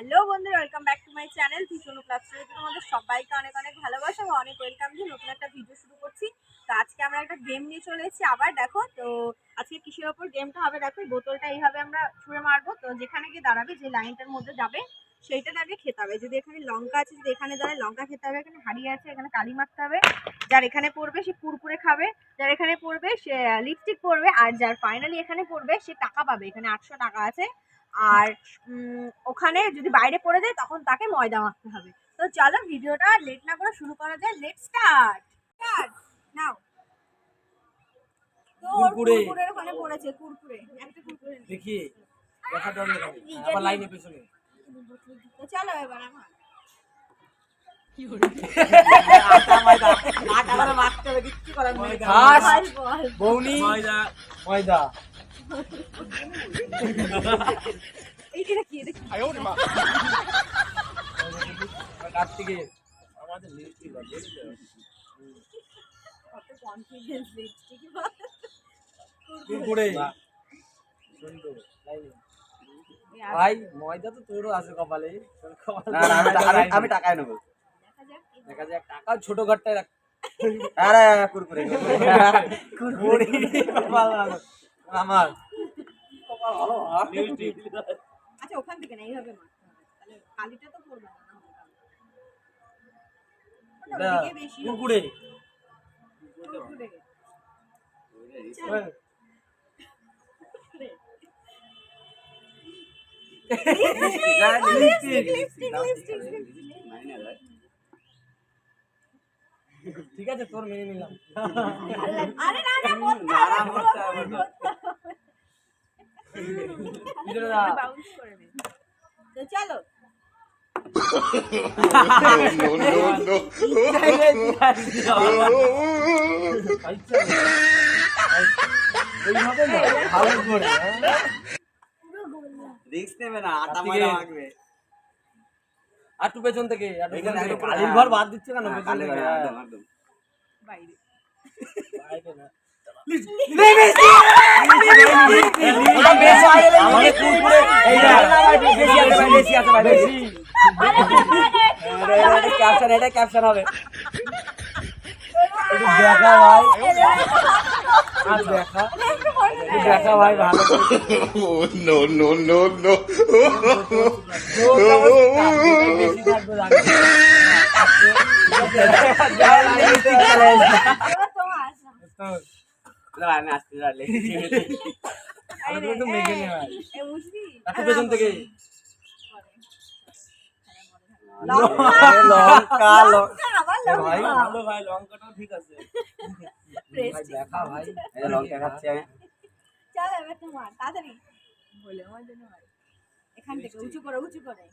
Hello বন্ধুরা welcome back to my channel ভীষণ প্লাস তোমাদের সবাইকে অনেক অনেক ভালোবাসা এবং অনেক ওয়েলকাম দিয়ে নতুন একটা ভিডিও শুরু করছি। তো আজকে আমরা একটা গেম নিয়ে চলে এসেছি আবার, দেখো, তো আজকে কিসের ওপর গেমটা হবে, দেখো বোতলটা এইভাবে আমরা ছুঁড়ে মারবো, তো যেখানে গিয়ে দাঁড়াবে, যে লাইনটার মধ্যে যাবে, সেইটা আগে খেতে হবে। যদি এখানে লঙ্কা আছে, যদি এখানে দাঁড়ায় লঙ্কা খেতে হবে, এখানে হারিয়ে আছে, এখানে কালি মারতে হবে, যার এখানে পড়বে, সে কুরকুরে খাবে, যার এখানে পড়বে, সে লিপস্টিক পরবে, আর যার ফাইনালি এখানে পড়বে, সে টাকা পাবে, এখানে আটশো টাকা আছে। আর ওখানে যদি বাইরে পড়ে যায় তখন তাকে ময়দা মাখতে হবে। তো চলো ভিডিওটা লেট না করে শুরু করা যায় let start start now Kurkure. ওখানে পড়েছে কুরকুরে। একটা কুরকুরে দেখি। দেখা যাবে আবার লাইনে পেছনে। তো চলো এবার আমার। আটা ময়দা। কি এটা কি কার্তিকে আমাদের লিপস্টিক কত কনফিডেন্স লিপস্টিক কুরকুরে ভাই ময়দা তো তোরও আছে কপালে আমি টাকায় নেব। দেখা যাক টাকা ছোট ঘরটায় রাখ। আরে কুরকুরে কুরকুরে আমার। আচ্ছা ওখান থেকে না এইভাবে মারতে হবে। তাহলে কালিটা তো পড়বে না না ওটা ওদিকে বেশি Kurkure Kurkure. Lipstick lipstick lipstick ঠিক আছে তোর মেনে নিলাম। আরে না না করতে না, না, করতে হবে না। ভিতরে যা। বাউন্স করে দে তো চলো ভালো করে, হ্যাঁ? নেবে না আটা কার্তিকেয়। ময়দা মাখবে আর একটু পেছন থেকে কালির ঘর বাদ দিচ্ছে কেন হ্যাঁ, পেছন থেকে? একদম, একদম। বাইরে বাইরে না। ওটা বেশি আছে, আমাদের কুরকুরে। এই না, বেশি আছে ভাই, বেশি আছে ভাই, বেশি। এটা- caption হবে। দেখা ভাই আর দেখা দেখা ভাই ভালো। Oh। এবার তোমার আসো তো, দাঁড়া, আমি আসতে দাঁড়ালে। ভালো করে একটু মেখে নে ভাই। এ বুঝলি একটু পেছন থেকে লঙ্কা লঙ্কা, লঙ্কা। লঙ্কা আবার এ ভাই ভালো ভাই লঙ্কাটাও ঠিক আছে দেখা ভাই লঙ্কা খাচ্ছি আমি। চলো এবার তোমার তাড়াতাড়ি বলে আমার জন্য এখান থেকে উঁচু করে উঁচু করে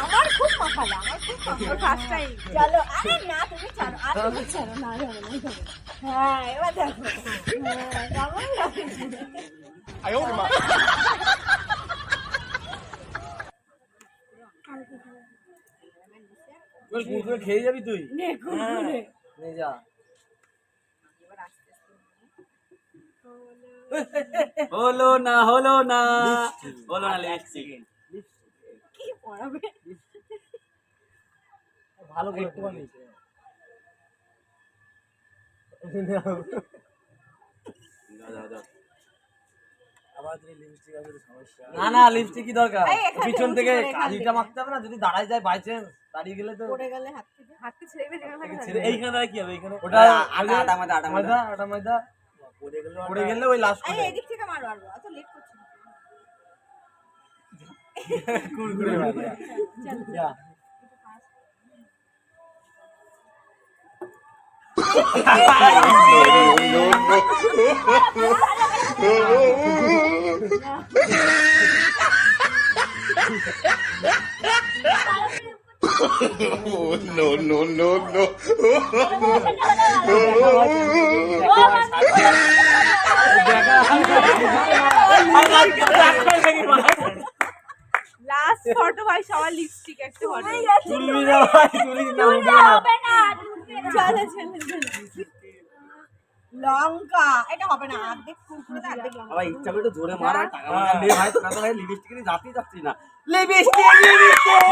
আমার খুব মাখালো আমার খুব ফার্স্ট টাইম চলো আরে না তুমি হ্যাঁ এবার দেখো কুরকুরে খেয়ে যাবি তুই নে, যা হলো না হলো না হলো না। লিপস্টিক কি পড়াবে? ভালো করে না না লিপস্টিক কি দরকার পিছন থেকে কালিটা থেকে। মাখতে হবে না যদি দাঁড়ায় যায় বাই চান্স দাঁড়িয়ে গেলে তো পড়ে গেলে হাত থেকে। হাত থেকে ছেড়ে ছেড়ে- এইখানে দাঁড়ায় কি হবে এইখানে ওটা আটা, আটা, আটা ময়দা, আটা ময়দা। আটা ময়দা পড়ে গেলে পড়ে গেলে ওই লাস্ট আরে এদিক থেকে মারো আরও অত লেট করছি না। কুরকুরে ভাই যা। Oh no no no no! Last photo ভাই সবার লিপস্টিক একটা ফটো তুলবি না ভাই তুলি না উঠবে না চলো চলো চলো। লঙ্কা। এটা হবে না অর্ধেক কুরকুরে অর্ধেক লঙ্কা। আবার ইচ্ছা করে জোরে মারা টাকা মারা। নে ভাই তোরা তো ভাই লিপস্টিক নিয়ে যাতেই যাচ্ছি না। লিপস্টিক লিপস্টিক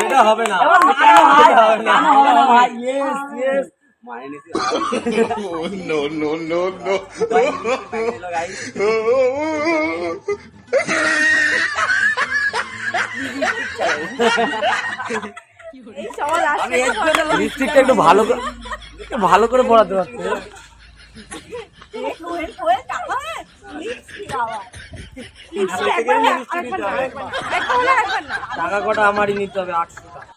এটা হবে না। কেন হবে না। হবে না। ভাই। Yes yes no, no, no, no. সবার লিপস্টিকটা একটু ভালো করে ভালো করে পড়াতে কোয়েল টাকা কটা আমারই নিতে হবে আটশো টাকা।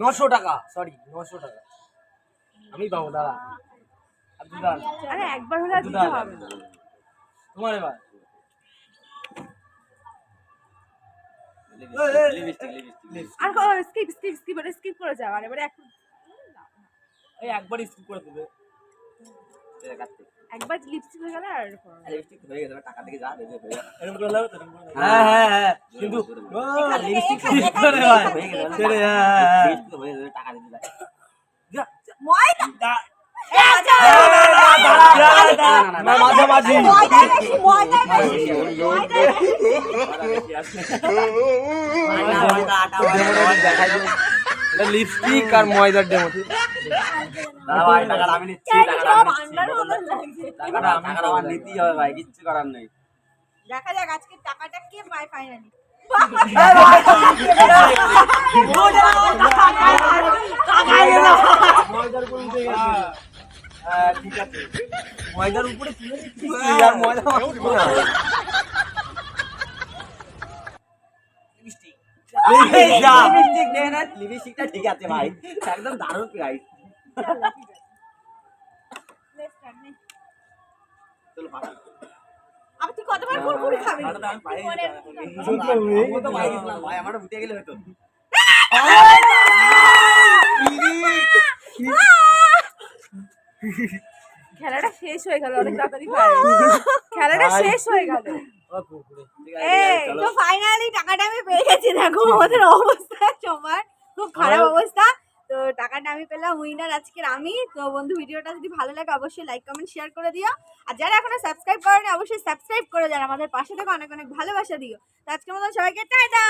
নশো টাকা সরি নশো টাকা। আমি পাবো দাদা আর একবার হলে তোমার এবার। আর স্কিপ স্কিপ স্কিপ এটা স্কিপ করে যাও আর এবারে এই একবার স্কিপ করে দেবে একবার লিপস্টিক হয়ে গেলে আর করো না। হ্যাঁ হ্যাঁ হ্যাঁ কিন্তু লিপস্টিক স্কিপ করে ভাই ছেড়ে হ্যাঁ হ্যাঁ যা, যা, ময়দা যা। এ, আচ্ছা। না, মাঝামাঝি। লিপস্টিক আর ময়দার ডেমো দেখা যাক আজকে টাকাটা কে পায় ফাইনালি ময়দার উপরে উঠে গেছে হ্যাঁ ঠিক আছে। ময়দার উপরে আর ময়দা লিপস্টিকটা ঠিক আছে ভাই। একদম দারুণ প্রাইস কতবার কুরকুরি খাবি? আমার উঠে গেলে হতো। শেষ হয়ে গেল অনেক তাড়াতাড়ি খেলাটা শেষ হয়ে গেল। এই তো ফাইনালি টাকাটা আমি পেয়ে গেছি দেখো আমাদের অবস্থা সবার খুব খারাপ অবস্থা। তো টাকাটা আমি পেলাম উইনার আজকের আমি। তো বন্ধু ভিডিওটা যদি ভালো লাগে অবশ্যই লাইক কমেন্ট শেয়ার করে দিও। আর যারা এখনও সাবস্ক্রাইব করেনি অবশ্যই সাবস্ক্রাইব করে যারা আমাদের পাশে থেকে অনেক অনেক ভালোবাসা দিও। তো আজকের মতো সবাইকে টাটা।